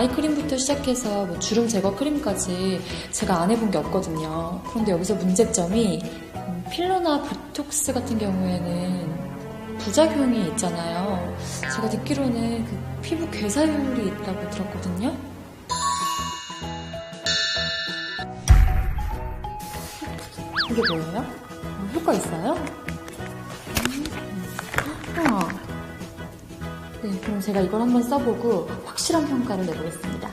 아이크림부터 시작해서 뭐 주름 제거 크림까지 제가 안 해본 게 없거든요. 그런데 여기서 문제점이 음, 필러나 보톡스 같은 경우에는 부작용이 있잖아요. 제가 듣기로는 그 피부 괴사율이 있다고 들었거든요. 이게 뭐예요? 음, 효과 있어요? 네, 그럼 제가 이걸 한번 써보고 확실한 평가를 내보겠습니다.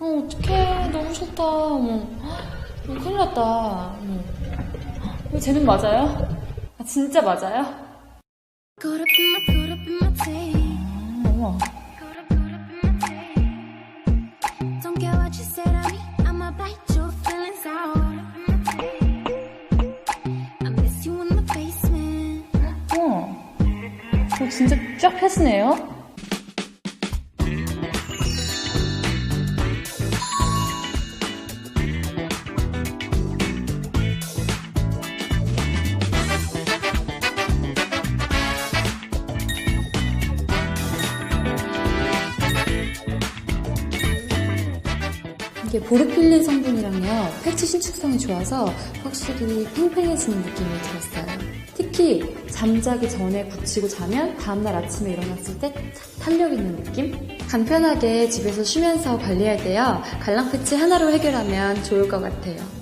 어, 어떡해. 너무 싫다. 어머. 이거 큰일 났다. 어머. 이거 쟤는 맞아요? 아, 진짜 맞아요? 아, 어머. 저 진짜 쫙 했으네요? 이게 보르필린 성분이랑요 패치 신축성이 좋아서 확실히 팽팽해지는 느낌이 들었어요. 특히 잠자기 전에 붙이고 자면 다음날 아침에 일어났을 때 탄력 있는 느낌? 간편하게 집에서 쉬면서 관리할 때요 갈랑 패치 하나로 해결하면 좋을 것 같아요.